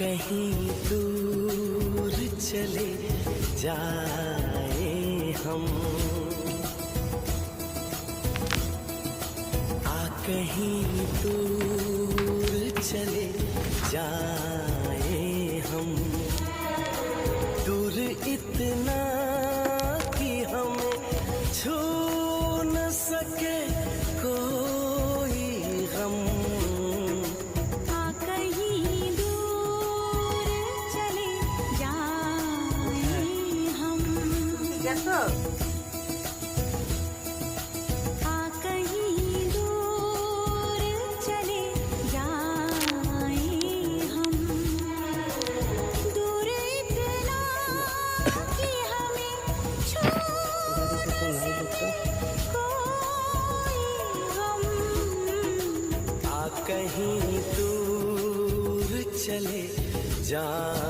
कहीं दूर चले जाए हम। आ कहीं दूर चले जाए। कहीं दूर चले जाए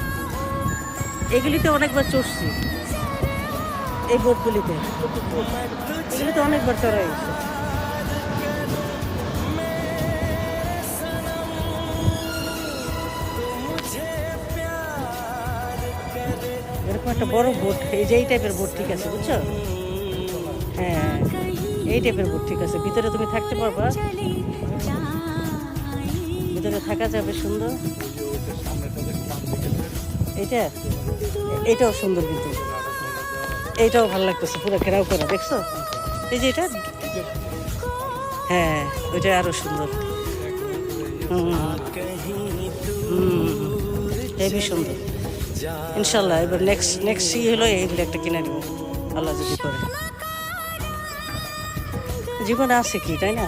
এগুলিতে অনেকবার চড়ছি। এই বোটগুলিতে। এগুলিতে অনেকবার চড়া হয়েছে। এরকম একটা বড় বোট, এই যে এই টাইপের বোট ঠিক আছে, বুঝছ? হ্যাঁ এই টাইপের বোট ঠিক আছে। ভিতরে তুমি থাকতে পারবা। ভিতরে থাকা যাবে সুন্দর। এইটা? এইটাও সুন্দর কিন্তু। এইটাও ভালো লাগতেছে, পুরো ঘেরাও করা, দেখছ? এই যে এটা? হ্যাঁ ওইটা আরও সুন্দর। হেভি সুন্দর। ইনশাল্লাহ, এবার নেক্সট নেক্সট ই হলো এইগুলো একটা কিনে নেব। আল্লাহ যদি করে। জীবনে আছে কি, তাই না?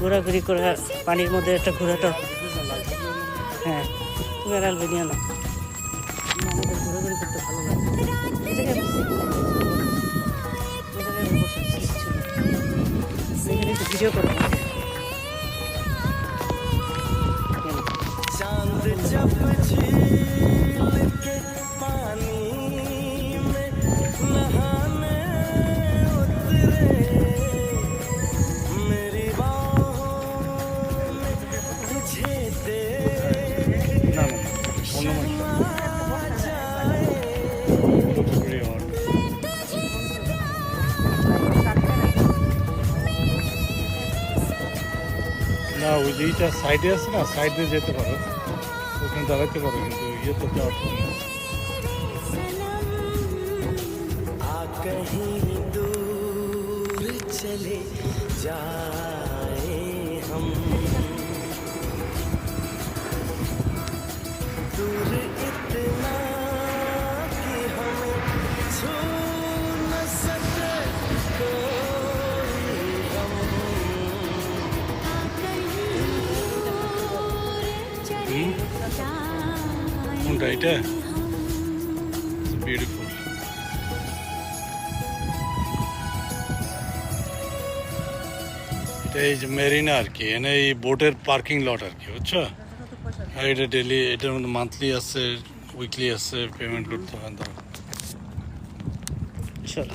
ঘোরাঘুরি করা, পানির মধ্যে একটা ঘোরাটা। হ্যাঁ তুমি আর না। আমাদের ঘোরাঘুরি করতে ভালো লাগে এই জায়গায় বসে। এই জায়গায় বসে কিছু না। এখানে একটু ভিডিও করব কেন? না, ওই যে সাইডে আছে না সাইডে যেতে পারো। ওখানে দাঁড়াতে পারো, কিন্তু ইয়ে তো যাওয়ার চলে आ কোনটা এটা? বিউটিফুল এটা এই যে মেরিনা আর কি, এনে এই বোটের পার্কিং লট আর কি, বুঝছ? আর এটা ডেলি এটার মধ্যে মান্থলি আছে উইকলি আছে পেমেন্ট করতে হয় ধরো চলো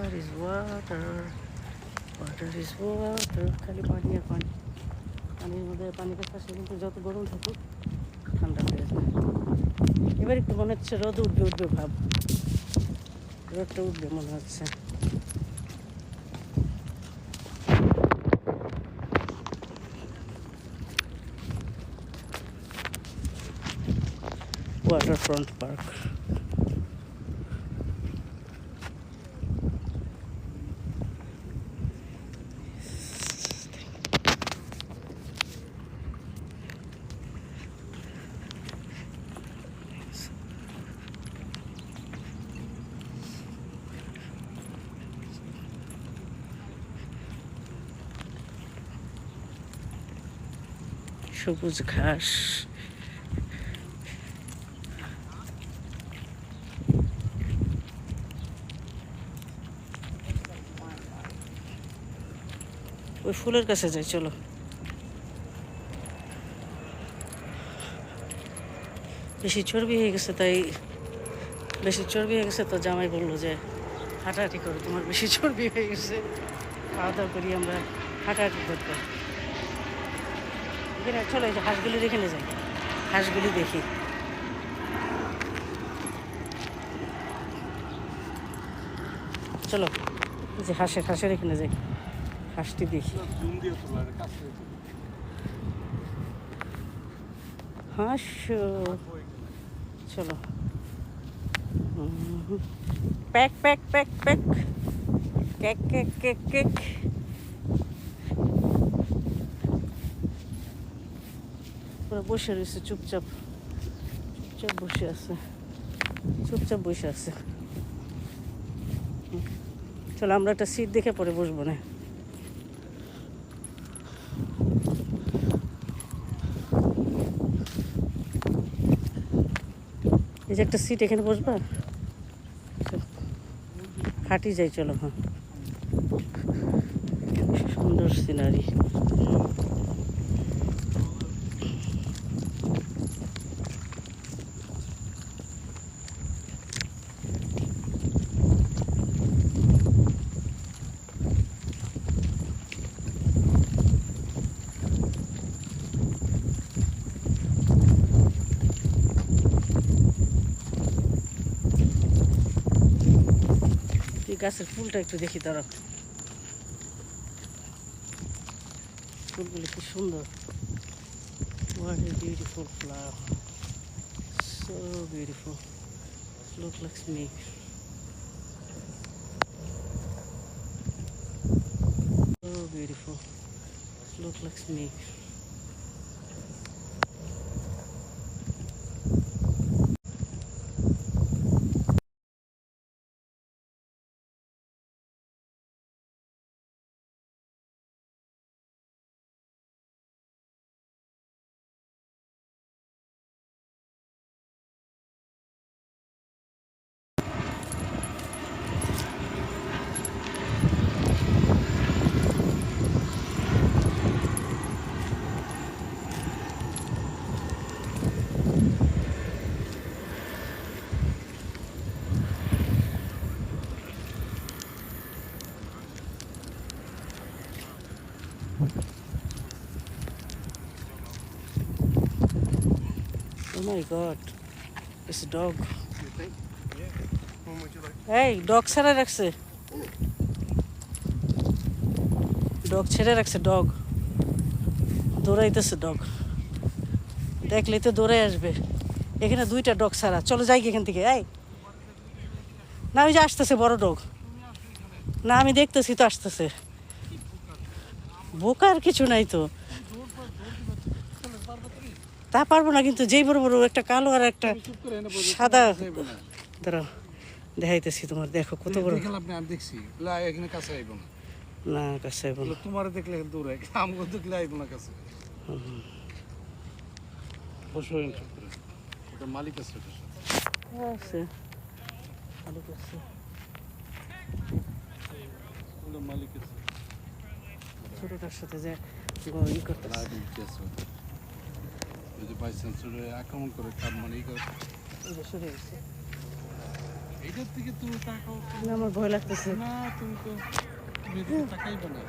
Water is water. Water is water. খালি পানি আর পানি পানির মধ্যে পানিতে ফাঁসে কিন্তু যত গরম থাকুক ঠান্ডা হয়ে যায় এবার একটু মনে হচ্ছে রোদ উঠবে উঠবে ভাব রোদটা উঠবে মনে হচ্ছে waterfront park সবুজ ঘাস। ওই ফুলের কাছে যাই, চলো। বেশি চর্বি হয়ে গেছে, তাই বেশি চর্বি হয়ে গেছে, তো জামাই বলল যে হাঁটাহাঁটি করো, তোমার বেশি চর্বি হয়ে গেছে। খাওয়া দাওয়া করি আমরা, হাঁটাহাঁটি দরকার চলো এই যে হাঁসগুলি এখানে যাই। হাঁসগুলি দেখি। চলো যে হাঁসের হাঁসের এখানে যাই। হাঁসটি দেখি। হাঁস। চলো। প্যাক প্যাক প্যাক প্যাক। কেক কেক কেক কেক। পুরো বসে রয়েছে, চুপচাপ। চুপচাপ বসে আছে। চুপচাপ বসে আছে। চলো, আমরা একটা সিট দেখে পরে বসবো না। এই যে একটা সিট এখানে বসবা। হাঁটি যাই, চলো হ্যাঁ। সুন্দর সিনারি গাছের ফুলটা একটু দেখি দাঁড়াও ফুলগুলো কি সুন্দর What a beautiful flower. So beautiful. Look like me. So beautiful. Look like me. My god. It's a dog. এই ডগ ছেড়ে রাখছে ডগ ছেড়ে রাখছে ডগ দৌড়াইতেছে ডগ দেখলেই তো দৌড়ে আসবে। এখানে দুইটা ডগ ছাড়া। চলো যাই এখান থেকে। এই। না ওই যে আসতেছে বড় ডগ না আমি দেখতেছি তো আসতেছে। বোকার কিছু নাই তো। তা পারব না কিন্তু যেই বড় বড় একটা কালো আর একটা সাদা দাঁড়াও দেখাইতেছি তোমার দেখো কত বড়। আপনি আমি দেখছি। এখানে কাছে আইব না। না কাছে তোমার দেখলে দূরে আমগো দেখলে আইব না কাছে। মালিক আছে মালিক আছে। ছোটটার সাথে যে ই করতেছে। লাইভ কি আছে ওটা। যদি বাই চান্স আক্রমণ করে কার মানে এই করে সরে গেছে এইটার থেকে তুমি তাকাও। না আমার ভয় লাগতেছে। না তুমি তো তাকাইবে না।